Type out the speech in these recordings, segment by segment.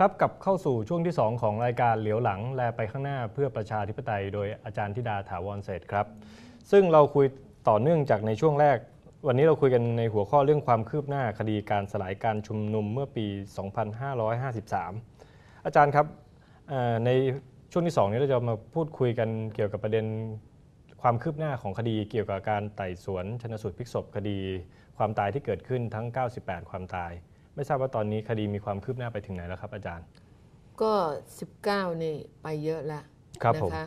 ครับกับเข้าสู่ช่วงที่ 2 ของรายการเหลียวหลัง แลไปข้างหน้าเพื่อประชาธิปไตย โดยอาจารย์ธิดาถาวรเศษครับ ซึ่งเราคุยต่อเนื่องจากในช่วงแรก วันนี้เราคุยกันในหัวข้อเรื่องความคืบหน้าคดีการสลายการชุมนุมเมื่อปี 2553 อาจารย์ครับในช่วงที่ 2 นี้เราจะมาพูดคุยกันเกี่ยวกับประเด็นความคืบหน้าของคดีเกี่ยวกับการไต่สวนชนสูตรพลิกศพคดี ความตายที่เกิดขึ้นทั้ง 98 ความตาย ไม่ทราบว่าตอนนี้คดีมีความคืบหน้าไปถึงไหนแล้วครับอาจารย์ ก็ 19นี่ไปเยอะแล้วครับนะผม คะ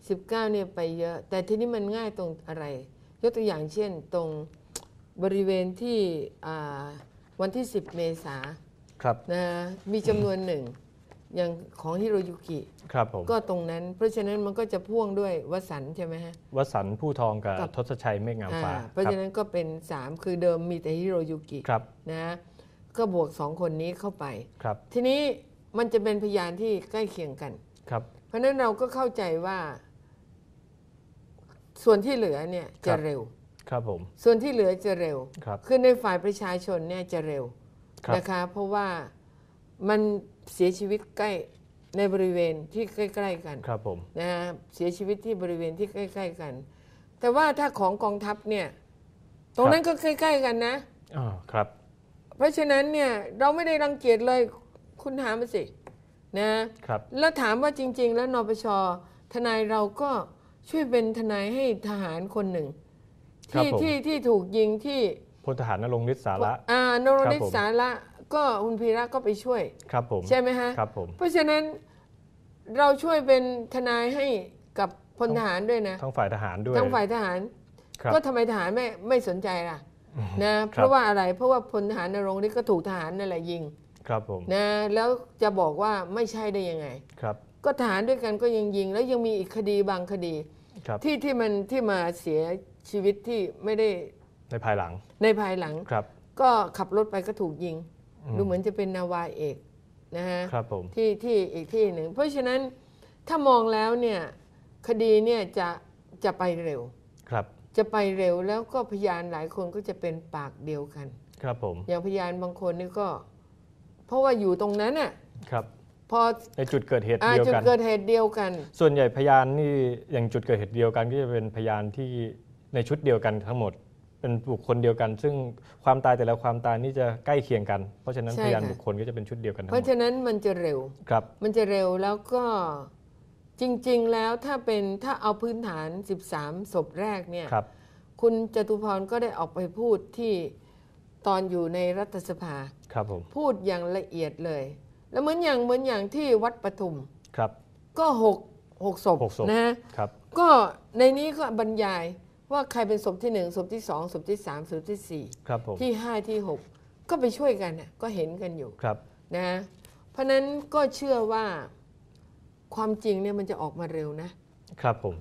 19เนี่ยไปเยอะ แต่ทีนี้มันง่ายตรงอะไร ยกตัวอย่างเช่นตรงบริเวณที่อ่าวันที่ 10 เมษาครับนะมีจำนวนหนึ่งอย่างของฮิโรยุกิ ครับผมก็ตรงนั้น เพราะฉะนั้นมันก็จะพ่วงด้วยวสันต์ใช่ไหมฮะ วสันต์ผู้ทองกับกับ ทศชัยเมฆงามฟ้าอ่าเพราะครัฉะนั้นก็เป็น 3 คือเดิมมีแต่ฮิโรยุกิ ครับ นะ ก็บวกสองคนนี้เข้าไป ครับ ทีนี้มันจะเป็นพยานที่ใกล้เคียงกัน ครับ เพราะฉะนั้นเราก็เข้าใจว่า ส่วนที่เหลือเนี่ยจะเร็ว ครับผม ส่วนที่เหลือจะเร็วครับ คือในฝ่ายประชาชนเนี่ยจะเร็วครับ นะคะ เพราะว่ามันเสียชีวิตใกล้ในบริเวณที่ใกล้ ๆ กัน ครับผม นะฮะเสียชีวิตที่บริเวณที่ใกล้ ๆ กัน แต่ว่าถ้าของกองทัพเนี่ย ตรงนั้นก็ใกล้ ๆ กันนะอ๋อครับ เพราะฉะนั้นเนี่ยเราไม่ได้รังเกียจเลยคุณถามมาสินะครับ แล้วถามว่าจริง ๆ แล้วนปชทนายเราก็ช่วยเป็นทนายให้ทหารคนหนึ่ง ครับที่ผม ที่ที่ถูกยิงที่พลทหารนรงค์ฤทธิ์สาระ อ่านรนิตครับผม สาระก็คุณพีระก็ไปช่วย ครับผมใช่ไหมฮะ ครับผม เพราะฉะนั้นเราช่วยเป็นทนายให้กับพลทหารด้วยนะทั้งฝ่ายทหารด้วย ทั้งฝ่ายทหาร ครับ ก็ทำไมทหารไม่ไม่สนใจล่ะ นะเพราะว่าอะไรเพราะว่าพลทหารนรงค์นี่ก็ถูกทหารนั่นแหละยิงครับผมนะแล้วจะบอกว่าไม่ใช่ได้ยังไงครับ ก็ทหารด้วยกันก็ยังยิง แล้วยังมีอีกคดีบางคดีครับที่ที่มันที่มาเสียชีวิตที่ไม่ได้ในภายหลัง ในภายหลังครับ ก็ขับรถไปก็ถูกยิง ดูเหมือนจะเป็นนาวาเอกนะฮะครับผมที่ที่อีกที่หนึ่ง เพราะฉะนั้นถ้ามองแล้วเนี่ยคดีเนี่ยจะจะไปเร็วครับ จะไปเร็วแล้วก็พยานหลายคนก็จะเป็นปากเดียวกัน ครับผม อย่างพยานบางคนนี่ก็ เพราะว่าอยู่ตรงนั้นน่ะครับ พอในจุดเกิดเหตุอาเดียวจุดกัน เกิดเหตุเดียวกัน ส่วนใหญ่พยานนี่อย่างจุดเกิดเหตุเดียวกันก็จะเป็นพยานที่ในชุดเดียวกันทั้งหมด เป็นบุคคลเดียวกัน ซึ่งความตายแต่ละความตายนี่จะใกล้เคียงกัน เพราะฉะนั้นใช่พยานค่ะ บุคคลก็จะเป็นชุดเดียวกันทั้งเพหมราะดฉะนั้นมันจะเร็ว ครับ มันจะเร็วแล้วก็ จริง ๆ แล้วถ้าเป็นถ้าเอาพื้นฐาน 13 ศพแรกเนี่ยครับ คุณจตุพรก็ได้ออกไปพูดที่ตอนอยู่ในรัฐสภา ครับผม พูดอย่างละเอียดเลย แล้วเหมือนอย่างเหมือนอย่างที่วัดปทุม ครับ ก็หกหกศพหกศพ นะครับ ก็ในนี้ก็บรรยายว่าใครเป็นศพที่หนึ่งศพที่สองศพที่สามศพที่สี่ครับผม ที่ห้าที่หกก็ไปช่วยกันน่ะก็เห็นกันอยู่ครับ นะเพราะฉะนั้นก็เชื่อว่า ความจริงเนี่ยมันจะออกมาเร็วนะ ครับผม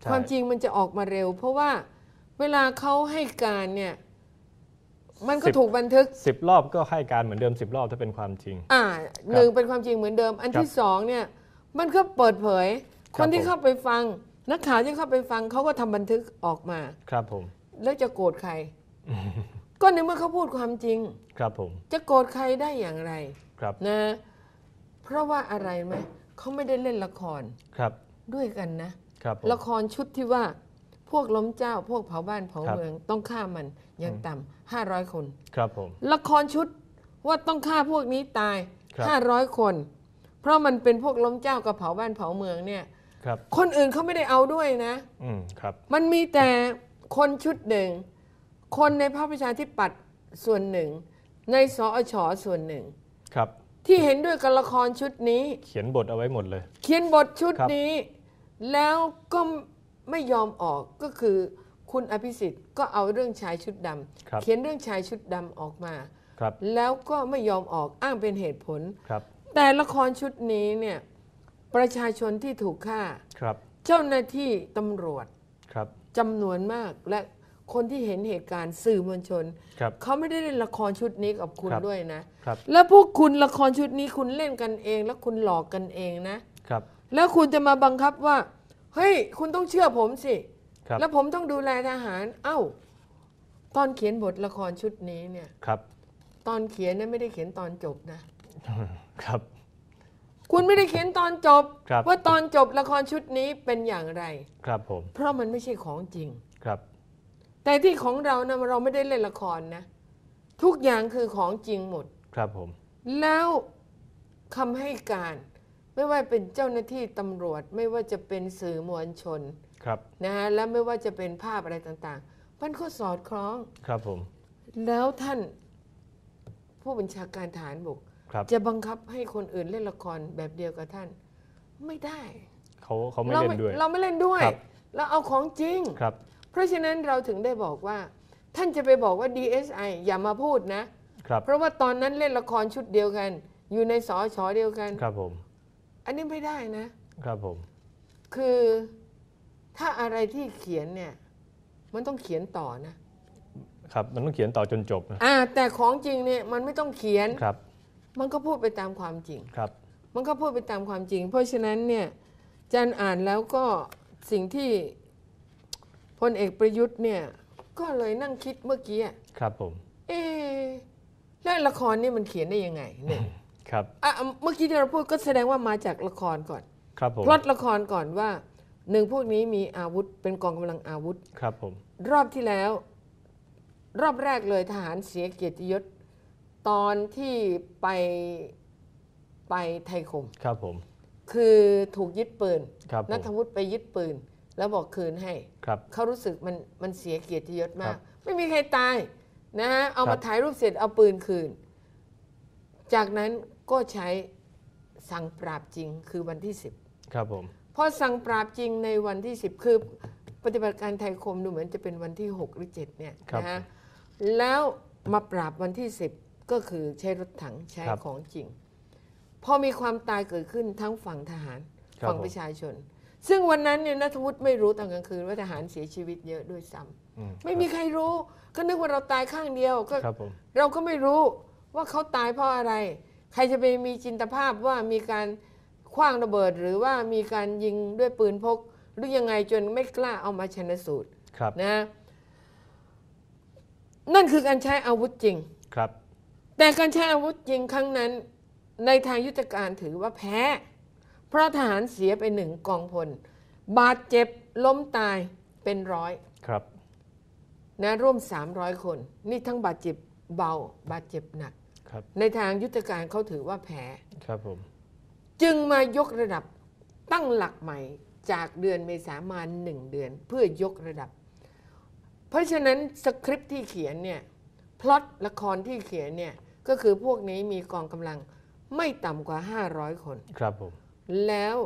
ใช่ความจริงมันจะออกมาเร็ว เพราะว่าเวลาเขาให้การเนี่ย มันก็ถูกบันทึก สิบรอบก็ให้การเหมือนเดิมสิบรอบถ้าเป็นความจริง อ่าหนึ่งเป็นความจริงเหมือนเดิม อันครับที่สองเนี่ย มันก็เปิดเผย คครับนที่ผม เข้าไปฟัง นักข่าวที่เข้าไปฟังเขาก็ทำบันทึกออกมา ครับผม แล้วจะโกรธใคร ก็ในเมื่อเขาพูดความจริง ครับผมจะโกรธใครได้อย่างไรครับ นะ เพราะว่าอะไรไหม เขาไม่ได้เล่นละครครับ ด้วยกันนะครับผม ละครชุดที่ว่าพวกล้มเจ้าพวกเผาบ้านเผาครับ เมืองต้องฆ่ามันอย่างต่ำห้าร้อยคน ครับผม ละครชุดว่าต้องฆ่าพวกนี้ตายครับ ห้าร้อยคน เพราะมันเป็นพวกล้มเจ้ากับเผาบ้านเผาเมืองเนี่ย ครับ คนอื่นเขาไม่ได้เอาด้วยนะ อืมครับ มันมีแต่คนชุดหนึ่ง คนในพรรคประชาธิปัตย์ส่วนหนึ่ง ในสอชส่วนหนึ่ง ครับ ที่เห็นด้วยกับละครชุดนี้ เขียนบทเอาไว้หมดเลย เขียนบทชุดครับนี้ แล้วก็ไม่ยอมออกก็คือคุณอภิสิทธิ์ก็เอาเรื่องชายชุดดครับำเขียนเรื่องชายชุดดำออกมาครับแล้วก็ไม่ยอมออกอ้างเป็นเหตุผลครับแต่ละครชุดนี้เนี่ยประชาชนที่ถูกฆ่าครับเจ้าหน้าที่ตำรวจครับจำนวนมากและ คนที่เห็นเหตุการณ์สื่อมวลชน ครับ เขาไม่ได้เล่นละครชุดนี้กับคุณครับ ด้วยนะ ครับ แล้วพวกคุณละครชุดนี้คุณเล่นกันเอง แล้วคุณหลอกกันเองนะ ครับ แล้วคุณจะมาบังคับว่า เฮ้ย คุณต้องเชื่อผมสิ ครับ แล้วผมต้องดูแลทหาร เอ้า ตอนเขียนบทละครชุดนี้เนี่ย ครับ ตอนเขียนเนี่ยไม่ได้เขียนตอนจบนะ ครับ คุณไม่ได้เขียนตอนจบ ครับ ว่าตอนจบละครชุดนี้เป็นอย่างไร ครับผม เพราะมันไม่ใช่ของจริง ครับ แต่ที่ของเรานะเราไม่ได้เล่นละครนะ ทุกอย่างคือของจริงหมด ครับผม แล้วคำให้การ ไม่ว่าเป็นเจ้าหน้าที่ตำรวจ ไม่ว่าจะเป็นสื่อมวลชนครับนะฮะและไม่ว่าจะเป็นภาพอะไรต่างๆ มันก็สอดคล้อง ครับผม แล้วท่านผู้บัญชาการฐานบกครับจะบังคับให้คนอื่นเล่นละครแบบเดียวกับท่าน ไม่ได้เขาเขาไม่เราเล่นด้วย เราไม่เล่นด้วย ครับ เราเอาของจริง ครับ เพราะฉะนั้นเราถึงได้บอกว่า ท่านจะไปบอกว่า DSI อย่ามาพูดนะ ครับเพราะว่าตอนนั้นเล่นละครชุดเดียวกัน อยู่ในสอชอเดียวกัน ครับผมอันนี้ไม่ได้นะ ครับผมคือถ้าอะไรที่เขียนเนี่ย มันต้องเขียนต่อนะ ครับมันต้องเขียนต่อจนจบนะอ่าแต่ของจริงเนี่ยมันไม่ต้องเขียน ครับมันก็พูดไปตามความจริง ครับมันก็พูดไปตามความจริง เพราะฉะนั้นเนี่ยจันอ่านแล้วก็สิ่งที่ พลเอกประยุทธ์เนี่ยก็เลยนั่งคิดเมื่อกี้อะครับผม เอ๊ะแล้วละครนี่มันเขียนได้ยังไงเนี่ยครับอะเมื่อกี้ที่เราพูดก็แสดงว่ามาจากละครก่อน ครับผมพล็อตละครก่อนว่าหนึ่งพวกนี้มีอาวุธเป็นกองกำลังอาวุธครับผม รอบที่แล้ว รอบแรกเลยทหารเสียเกียรติยศตอนที่ไปไปไทยคมครับผม คือถูกยึดปืนครับผมนัทวุฒิไปยึดปืน แล้วบอกคืนให้ครับเขารู้สึกมันมันเสียเกียรติยศมาครักบไม่มีใครตายนะฮะเอาครัมาบถ่ายรูปเสร็จเอาปืนคืน จากนั้นก็ใช้สั่งปราบจริงคือวันที่10ครับผมพอสั่งปราบจริงในวันที่10คือปฏิบัติการไทยคมดูเหมือนจะเป็นวันที่6หรือ7เนี่ยครับนะฮะแล้วมาปราบวันที่10ก็คือใช้รถถังใช้ครับของจริงพอมีความตายเกิดขึ้นทั้งฝั่งทหารครับฝั่งผมประชาชน ซึ่งวันนั้นเนี่ยนัทวุฒิไม่รู้ตอนกลางคืนว่าทหารเสียชีวิตเยอะด้วยซ้ำอืไม่มีใครรู้ ก็นึกว่าเราตายข้างเดียวก็ครับผมเราก็ไม่รู้ว่าเขาตายเพราะอะไร ใครจะไปมีจินตภาพว่ามีการคว้างระเบิด หรือว่ามีการยิงด้วยปืนพก หรือยังไงจนไม่กล้าเอามาชนสูตรครับนะนั่นคือการใช้อาวุธจริงครับ แต่การใช้อาวุธจริงครั้งนั้น ในทางยุทธการถือว่าแพ้ เพราะทหารเสียไปหนึ่งกองพล บาดเจ็บล้มตายเป็นร้อยครับนะร่วม 300 คน นี่ทั้งบาดเจ็บเบาบาดเจ็บหนัก ครับในทางยุทธการเขาถือว่าแพ้ครับผม จึงมายกระดับตั้งหลักใหม่จากเดือนเมษามาหนึ่งเดือน เพื่อยกระดับ เพราะฉะนั้นสคริปต์ที่เขียนเนี่ยพล็อตละครที่เขียนเนี่ยก็คือพวกนี้มีกองกำลังไม่ต่ำกว่า 500 คน ครับผม แล้ว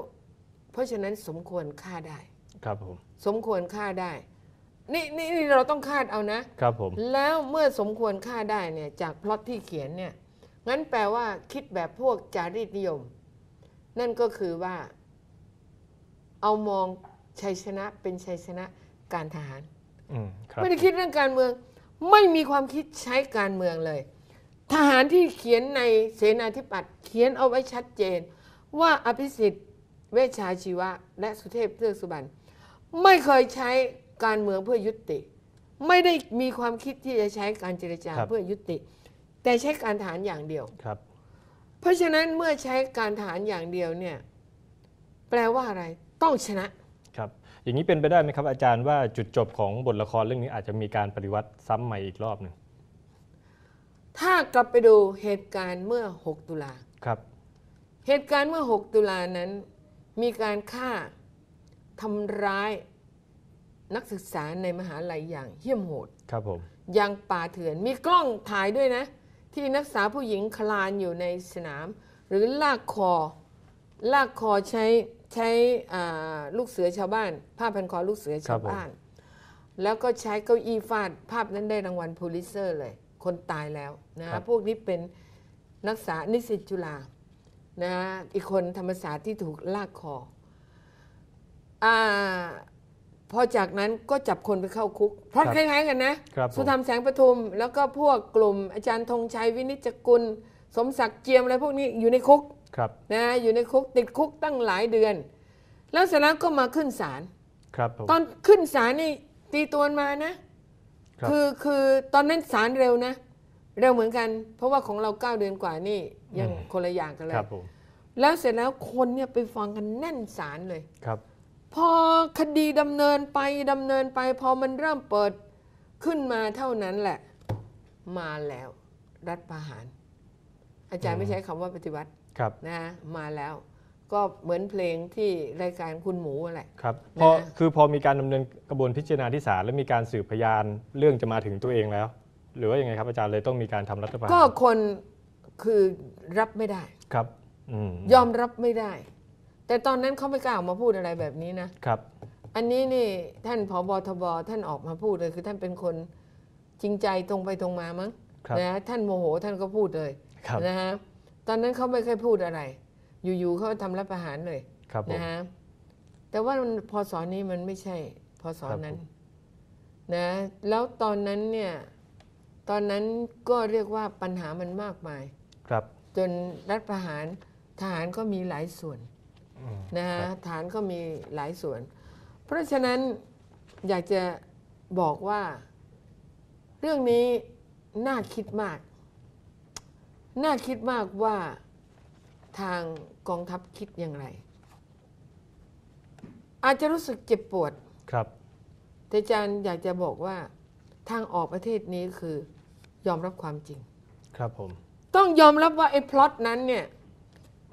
เพราะฉะนั้นสมควรฆ่าได้ ครับผม สมควรฆ่าได้นี่นี่นี่เราต้องคาดเอานะ ครับผม แล้วเมื่อสมควรค่าได้เนี่ยจากพล็อตที่เขียนเนี่ยงั้นแปลว่าคิดแบบพวกจารีตนิยม นั่นก็คือว่า เอามองชัยชนะเป็นชัยชนะการทหารอืมครับไม่ได้คิดเรื่องการเมือง ไม่มีความคิดใช้การเมืองเลย ทหารที่เขียนในเสนาธิปัตย์เขียนเอาไว้ชัดเจน ว่าอภิสิทธิ์ เวชชาชีวะ และสุเทพเทือกสุบรรณไม่เคยใช้การเมืองเพื่อยุติ ไม่ได้มีความคิดที่จะใช้การเจรจาครับเพื่อยุติ แต่ใช้การทหารอย่างเดียวครับ เพราะฉะนั้นเมื่อใช้การทหารอย่างเดียวเนี่ยแปลว่าอะไรต้องชนะครับอย่างนี้เป็นไปได้ไหมครับอาจารย์ว่าจุดจบของบทละครเรื่องนี้อาจจะมีการปฏิวัติซ้ำใหม่อีกรอบหนึ่งถ้ากลับไปดูเหตุการณ์เมื่อ 6 ตุลาครับ เหตุการณ์เมื่อ 6 ตุลานั้น มีการฆ่าทำร้ายนักศึกษาในมหาลัยอย่างเหี้ยมโหด ครับผมอย่างป่าเถื่อน มีกล้องถ่ายด้วยนะ ที่นักศึกษาผู้หญิงคลานอยู่ในสนาม หรือลากคอ ลากคอใช้ใช้อ่าลูกเสือชาวบ้านผ้าพันคอลูกเสือชาวบ้าน แล้วก็ใช้เก้าอี้ฟาด ภาพนั้นได้รางวัลพูลิเซอร์เลย คนตายแล้วนะฮะพวกนี้เป็นนักศึกษานิสิตจุฬา นะฮะอีกคนธรรมศาสตร์ที่ถูกลากคออาพอจากนั้นก็จับคนไปเข้าคุกเพราะครับคล้ายๆกันนะครับผมสุธรรมแสงประทุม แล้วก็พวกกลุ่มอาจารย์ธงชัยวินิจจกุล สมศักดิ์เจียมอะไรพวกนี้อยู่ในคุกครับนะอยู่ในคุกติดคุกตั้งหลายเดือน แล้วเสร็จแล้วก็มาขึ้นศาลครับผมตอนขึ้นศาลนี่ตีตัวมานะครับคือคือตอนนั้นศาลเร็วนะ เร็วเหมือนกัน เพราะว่าของเราเก้าเดือนกว่านี่ยังคนละอย่างกันเลย ครับผมพแล้วเสร็จแล้วคนเนี่ยไปฟังกันแน่นศาลเลย ครับ พอคดีดำเนินไปดำเนินไป พอมันเริ่มเปิดขึ้นมาเท่านั้นแหละ มาแล้ว รัฐประหาร อาจารย์ไม่ใช้คำว่าปฏิวัติครับ นะมาแล้ว ก็เหมือนเพลงที่รายการคุณหมูอะไร ครับนะพอคือพอมีการดำเนินกระบวนพิจารณาที่ศาลและมีการสืบพยานเรื่องจะมาถึงตัวเองแล้ว หรือว่ายังไงครับอาจารย์เลยต้องมีการทำรัฐประหารก็คนคือรับไม่ได้ ครับอืมยอมรับไม่ได้ แต่ตอนนั้นเขาไม่กล้าออกมาพูดอะไรแบบนี้นะ ครับ อันนี้นี่ท่านผบทบท่านออกมาพูดเลย คือท่านเป็นคนจริงใจตรงไปตรงมามั้งครับ นะท่านโมโหท่านก็พูดเลยครับ นะฮะตอนนั้นเขาไม่เคยพูดอะไร อยู่ๆเขาทำรัฐประหารเลยครับผม นะฮะแต่ว่ามันพศนี้มันไม่ใช่พศครับนั้น นะ แล้วตอนนั้นเนี่ย ตอนนั้นก็เรียกว่าปัญหามันมากมาย ครับ จนรัฐประหารทหารก็มีหลายส่วนอืมนะฮะครับฐานก็มีหลายส่วน เพราะฉะนั้นอยากจะบอกว่า เรื่องนี้น่าคิดมาก น่าคิดมากว่าทางกองทัพคิดอย่างไร อาจจะรู้สึกเจ็บปวด ครับ แต่อาจารย์อยากจะบอกว่า ทางออกประเทศนี้คือยอมรับความจริง ครับผม ต้องยอมรับว่าไอ้พล็อตนั้นเนี่ย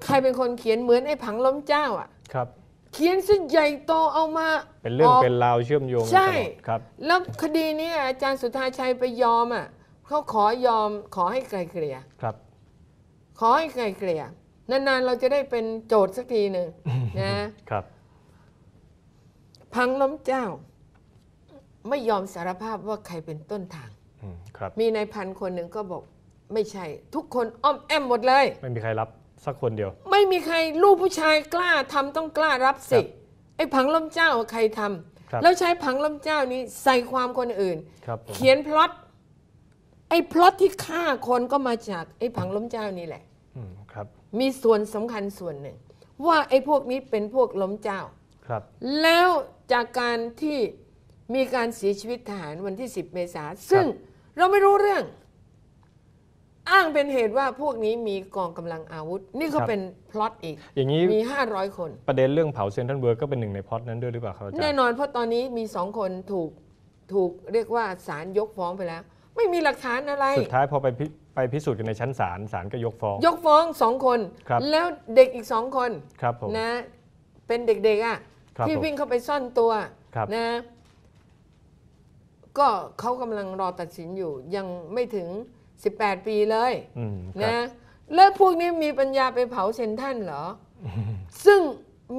ใครเป็นคนเขียนเหมือนไอ้ผังล้มเจ้าอะครับ เขียนซะใหญ่โตเอามาเป็นเรื่องกเป็นราวเชื่อมโยงใช่ตลอดครับ แล้วคดีนี้อาจารย์สุธาชัยไปยอมอะเขาขอยอมขอให้ไกลเกลี่ยครับ ขอให้ไกลเกลี่ยนานๆเราจะได้เป็นโจทย์สักทีหนึ่งนะครับ พังล้มเจ้า ไม่ยอมสารภาพว่าใครเป็นต้นทาง อืมครับมีนายพันคนหนึ่งก็บอกไม่ใช่ ทุกคนอ้อมแอมหมดเลย ไม่มีใครรับสักคนเดียว ไม่มีใครลูกผู้ชายกล้าทำต้องกล้ารับสิครับไอ้ผังล้มเจ้าใครทำครับ แล้วใช้ผังล้มเจ้านี้ใส่ความคนอื่น ครับผมเขียนพล็อตไอ้พล็อตที่ฆ่าคนก็มาจากไอ้ผังล้มเจ้านี่แหละ อืมครับมีส่วนสำคัญส่วนหนึ่ง ว่าไอ้พวกนี้เป็นพวกล้มเจ้า ครับ แล้วจากการที่ มีการเสียชีวิตทหารวันที่ 10 เมษาซึ่งเราไม่รู้เรื่อง อ้างเป็นเหตุว่าพวกนี้มีกองกำลังอาวุธ นี่ก็เป็นพล็อตอีก อย่างนี้มี 500 คน ประเด็นเรื่องเผาเซนทรัลเวิร์ก็เป็นหนึ่งในพล็อตนั้นด้วยหรือเปล่าครับอาจารแน่ย์นอนเพราะตอนนี้มีสองคนถูกถูกเรียกว่าศาลยกฟ้องไปแล้ว ไม่มีหลักฐานอะไร สุดท้ายพอไปพิไปพิสูจน์กันในชั้นศาลศาลก็ยกฟ้อง ยกฟ้องสองคน ครับ แล้วเด็กอีกสองคนครับผม นะ เป็นเด็กๆอะครับที่ผมวิ่งเข้าไปซ่อนตัวครับ นะ ก็เขากำลังรอตัดสินอยู่ยังไม่ถึง 18 ปีเลยอืมครับ นะแล้วพวกนี้มีปัญญาไปเผาเซนทรันเหรอ ซึ่ง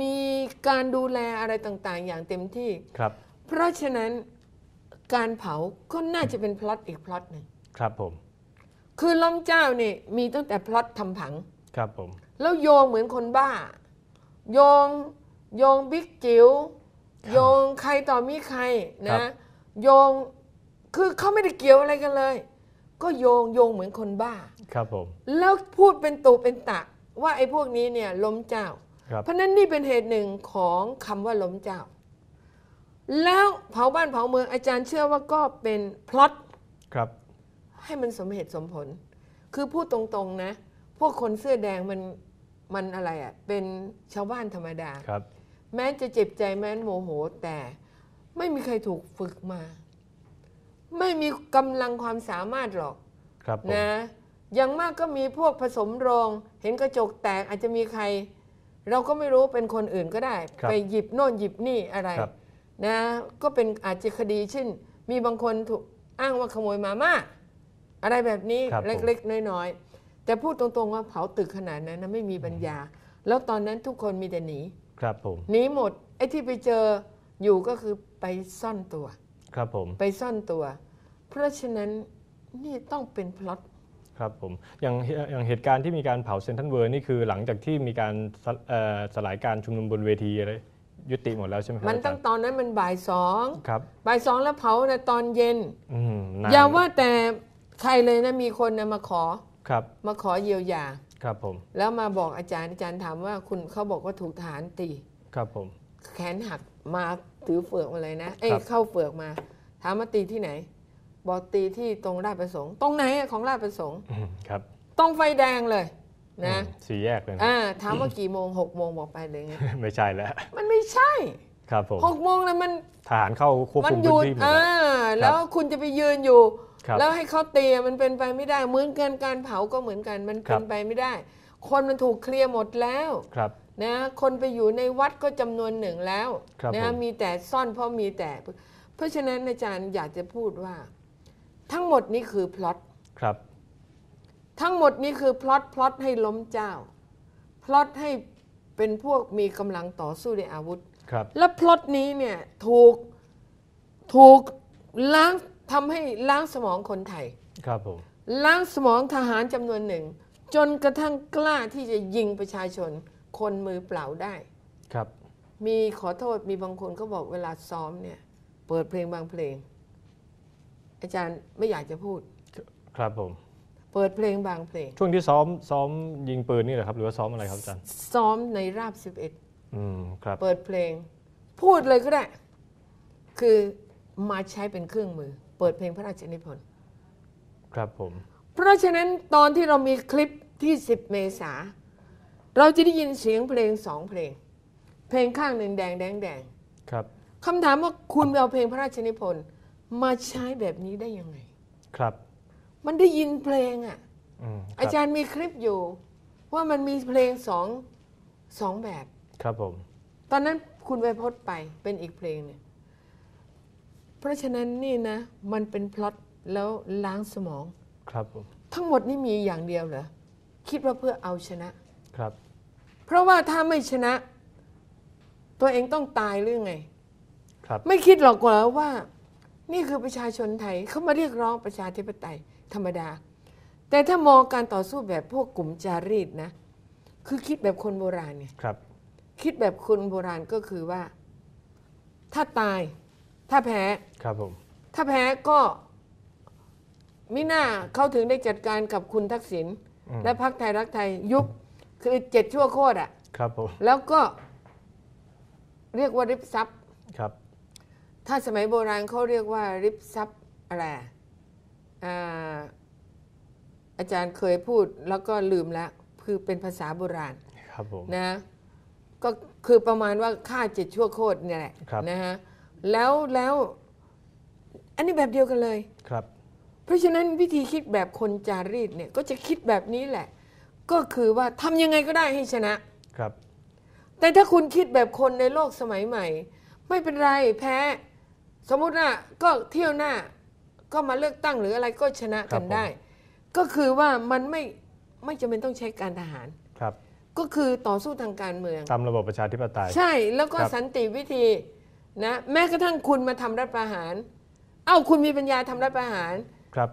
มีการดูแลอะไรต่างๆ อย่างเต็มที่ ครับเพราะฉะนั้นการเผาก็น่าจะเป็นพล็อตอีกพล็อตหนึ่งครับผมคือล้มเจ้านี่มีตั้งแต่พล็อตทำผัง ครับผมแล้วโยงเหมือนคนบ้า โยงโยงบิ๊กจิ๋วโยงใครต่อมีใครนะ โยงคือเขาไม่ได้เกี่ยวอะไรกันเลย ก็โยงโยงเหมือนคนบ้า ครับผม แล้วพูดเป็นตุเป็นตะ ว่าไอ้พวกนี้เนี่ยล้มเจ้า ครับเพราะฉะนั้นนี่เป็นเหตุหนึ่งของคำว่าล้มเจ้า แล้วเผาบ้านเผาเมืองอาจารย์เชื่อว่าก็เป็นพล็อตครับ ให้มันสมเหตุสมผล คือพูดตรงๆนะ พวกคนเสื้อแดงมันมันอะไรอะ่ะเป็นชาวบ้านธรรมดา ครับ แม้จะเจ็บใจแม้นโมโหแต่ ไม่มีใครถูกฝึกมา ไม่มีกำลังความสามารถหรอกครับผมนะอย่างมากก็มีพวกผสมโรง เห็นกระจกแตกอาจจะมีใคร เราก็ไม่รู้เป็นคนอื่นก็ได้ ครับไปหยิบโน่นหยิบนี่อะไรครับ นะก็เป็นอาจจะคดีเช่น มีบางคนถูกอ้างว่าขโมยมาม่าอะไรแบบนี้ครับผม เล็กๆ น้อยๆ แต่พูดตรงๆว่าเผาตึกขนาดนั้นนะไม่มีปัญญา แล้วตอนนั้นทุกคนมีแต่หนี ครับผม หนีหมดไอ้ที่ไปเจอ อยู่ก็คือไปซ่อนตัว ครับผม ไปซ่อนตัว เพราะฉะนั้นนี่ต้องเป็นพล็อตครับผมอย่างอย่างเหตุการณ์ที่มีการเผาเซนทรัลเวิร์นี่คือหลังจากที่มีการสลเอ่อสลายการชุมนุมบนเวทีอะไรยุติหมดแล้วใช่ไหมครับมันอาตั้จางรย์ตอนนั้นมันบ่ายสองครับบ่ายสองแล้วเผานะตอนเย็นอืมนนอย่าว่าแต่ใครเลยนะมีคนนะมาขอครับมาขอเยียวยาครับผม แล้วมาบอกอาจารย์อาจารย์ถามว่าคุณเขาบอกว่าถูกทหารตีครับผม แขนหักมา ถือเฟือกมาเลยนะ เอ้ยครับเข้าเฟือกมา ถามมาตีที่ไหน บอกตีที่ตรงราชประสงค์ ตรงไหนอะของราชประสงค์อืมครับ ตรงไฟแดงเลยนะอืมสี่แยกเลยนะอ่าถามว่ากี่โมงหกโมงบอกไปเลยไงไม่ใช่แล้ว มันไม่ใช่ ครับผมหกโมงเลยมันทหารเข้าควบมัคุมหพื้ยุนดที่หมดอ่าแล้วแล้วคุณจะไปยืนอยู่ครับแล้วให้เขาเตียมันเป็นไปไม่ได้เหมือนกันการเผาก็เหมือนกันมันครัเป็บนไปไม่ได้ คนมันถูกเคลียร์หมดแล้วครับ นะคนไปอยู่ในวัดก็จำนวนหนึ่งแล้วครับนะผมมีแต่ซ่อนเพราะมีแต่ เพราะฉะนั้นอาจารย์อยากจะพูดว่า ทั้งหมดนี้คือพล็อตครับ ทั้งหมดนี้คือพล็อตพล็อตให้ล้มเจ้า พล็อตให้เป็นพวกมีกำลังต่อสู้ด้วยอาวุธครับ และพล็อตนี้เนี่ยถูกถูกล้างทำให้ล้างสมองคนไทย ครับผมล้างสมองทหารจำนวนหนึ่ง จนกระทั่งกล้าที่จะยิงประชาชน คนมือเปล่าได้ ครับ มีขอโทษมีบางคนเขาบอกเวลาซ้อมเนี่ย เปิดเพลงบางเพลง อาจารย์ไม่อยากจะพูด ครับผม เปิดเพลงบางเพลง ช่วงที่ซ้อมซ้อมยิงปืนนี่เหรอครับ หรือว่าซ้อมอะไรครับอาจารย์ซ้อมในราบอืมครับ11เปิดเพลง พูดเลยก็ได้ คือมาใช้เป็นเครื่องมือ เปิดเพลงพระราชนิพนธ์ครับผม เพราะฉะนั้นตอนที่เรามีคลิปที่ 10 เมษา เราจะได้ยินเสียงเพลงสองเพลง เพลงข้างหนึ่งแดงแดงแดงครับคำถามว่าคุณไปเอาเพลงพระราชนิพนธ์มาใช้แบบนี้ได้ยังไง ครับ มันได้ยินเพลงอะอืมคอารับจารย์มีคลิปอยู่ ว่ามันมีเพลงสองสองแบบ ครับผม ตอนนั้นคุณไปพจน์ไปเป็นอีกเพลงหนึ่งเพราะฉะนั้นนี่นะ มันเป็นพล็อตแล้วล้างสมอง ครับผม ทั้งหมดนี่มีอย่างเดียวเหรอ คิดว่าเพื่อเอาชนะ ครับ เพราะว่าถ้าไม่ชนะ ตัวเองต้องตายหรือไง ครับ ไม่คิดหรอกเหรอว่า นี่คือประชาชนไทยเขามาเรียกร้องประชาธิปไตยธรรมดา แต่ถ้ามองการต่อสู้แบบพวกกลุ่มจารีตนะ คือคิดแบบคนโบราณไงครับ คิดแบบคนโบราณก็คือว่า ถ้าตาย ถ้าแพ้ ครับผม ถ้าแพ้ก็มิน่าเขาถึงได้จัดการกับคุณทักษิณอืมและพรรคไทยรักไทยยุบ คือเจ็ดชั่วโคตรอะครับผมแล้วก็เรียกว่าริบทรัพย์ครับถ้าสมัยโบราณเขาเรียกว่าริบทรัพย์อะไรอะอ่าอาจารย์เคยพูดแล้วก็ลืมแล้วคือเป็นภาษาโบราณครับผมนะก็คือประมาณว่าฆ่าเจ็ดชั่วโคตรเนี่ยแหละครับนะฮะแล้วแล้วอันนี้แบบเดียวกันเลยครับ เพราะฉะนั้นวิธีคิดแบบคนจารีตเนี่ยก็จะคิดแบบนี้แหละ ก็คือว่าทำยังไงก็ได้ให้ชนะ ครับ แต่ถ้าคุณคิดแบบคนในโลกสมัยใหม่ ไม่เป็นไรแพ้ สมมุติว่าก็เที่ยวหน้า ก็มาเลือกตั้งหรืออะไรก็ชนะกันได้ ก็คือว่ามันไม่ไม่จำเป็นต้องใช้การทหาร ครับก็คือต่อสู้ทางการเมือง ตามระบบประชาธิปไตย ใช่แล้วก็ครับ สันติวิธีนะแม้กระทั่งคุณมาทำรัฐประหาร เอ้าคุณมีปัญญาทำรัฐประหาร ครับ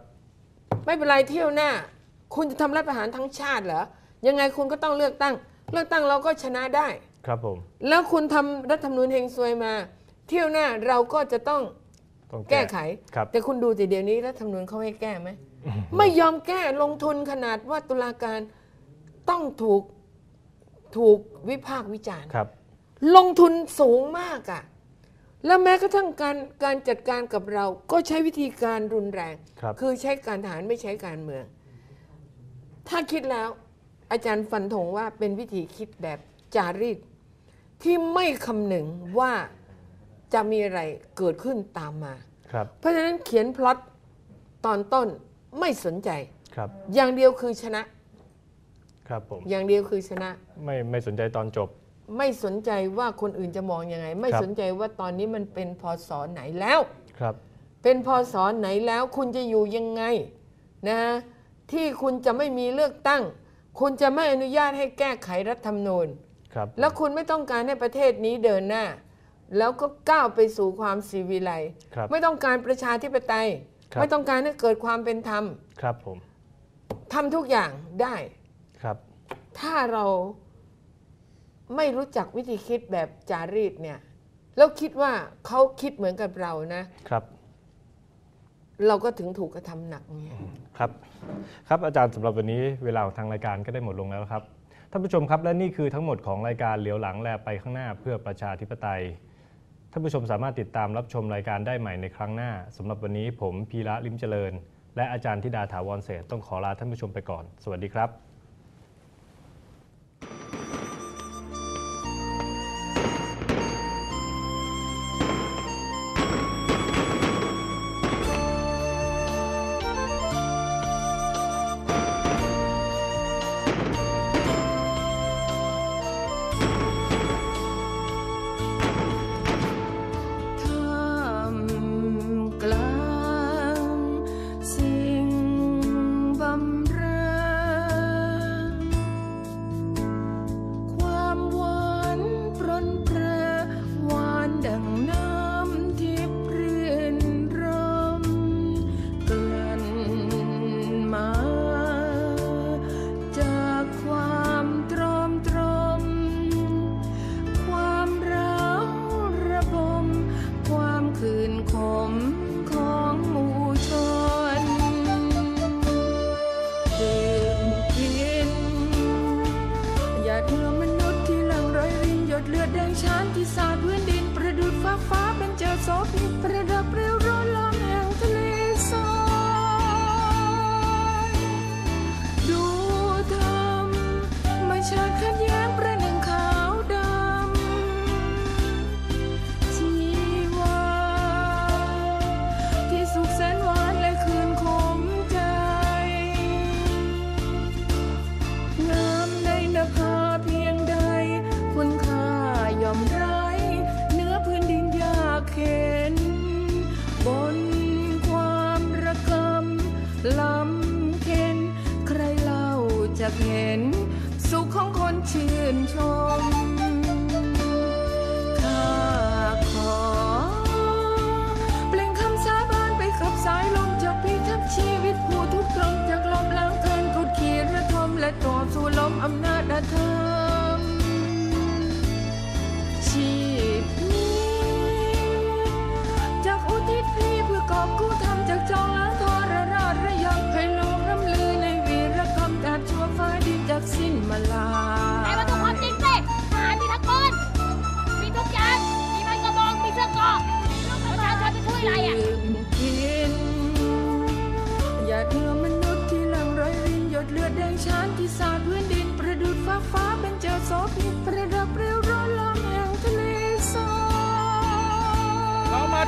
ไม่เป็นไรเที่ยวหน้า คุณจะทำรัฐประหารทั้งชาติเหรอยังไงคุณก็ต้องเลือกตั้ง เลือกตั้งเราก็ชนะได้ ครับผม แล้วคุณทำรัฐธรรมนูญเฮงซวยมา เที่ยวหน้าเราก็จะต้องต้องแก้ไข ครับ แต่คุณดูแต่เดี๋ยวนี้รัฐธรรมนูญเขาให้แก้ไหม ไม่ยอมแก้ลงทุนขนาดว่าตุลาการต้องถูกถูกวิพากษ์วิจารณ์ ครับ ลงทุนสูงมากอะ่ะแล้วแม้กระทั่งการการจัดการกับเราก็ใช้วิธีการรุนแรงครับคือใช้การทหารไม่ใช้การเมือง ถ้าคิดแล้ว อาจารย์ฟันธงว่าเป็นวิธีคิดแบบจารีตที่ไม่คำนึงว่าจะมีอะไรเกิดขึ้นตามมา ครับ เพราะฉะนั้นเขียนพล็อตตอนต้นไม่สนใจ ครับ อย่างเดียวคือชนะ ครับผม อย่างเดียวคือชนะ ไม่ไม่สนใจตอนจบ ไม่สนใจว่าคนอื่นจะมองยังไง ไม่ครับสนใจว่าตอนนี้มันเป็นพศไหนแล้ว ครับ เป็นพศไหนแล้วคุณจะอยู่ยังไงนะ ที่คุณจะไม่มีเลือกตั้ง คุณจะไม่อนุญาตให้แก้ไขรัฐธรรมนูญครับแล้วคุณไม่ต้องการให้ประเทศนี้เดินหน้า แล้วก็ก้าวไปสู่ความสีวิไลย์ครับ ไม่ต้องการประชาธิปไตย ครับ ไม่ต้องการให้เกิดความเป็นธรรมครับผมทำทุกอย่างได้ ครับถ้าเราไม่รู้จักวิธีคิดแบบจารีตเนี่ยแล้วคิดว่าเขาคิดเหมือนกับเรานะ ครับ เราก็ถึงถูกกระทำหนักเนี่ย ครับครับอาจารย์สำหรับวันนี้เวลาของทางรายการก็ได้หมดลงแล้วครับท่านผู้ชมครับและนี่คือทั้งหมดของรายการเหลียวหลังแลไปข้างหน้าเพื่อประชาธิปไตยท่านผู้ชมสามารถติดตามรับชมรายการได้ใหม่ในครั้งหน้าสำหรับวันนี้ผมพีระลิมเจริญ และอาจารย์ธิดาถาวรเศรษต้องขอลาท่านผู้ชมไปก่อน สวัสดีครับ But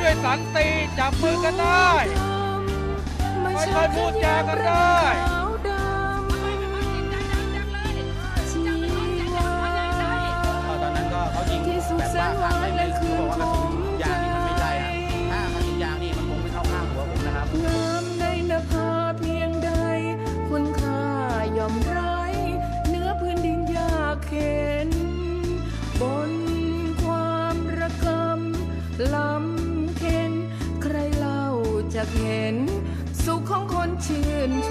ด้วยสันติจับมือกันได้ค่อยๆพูดจากันได้ตอนนั้นก็เขายิงแบบว่าทาง Schön.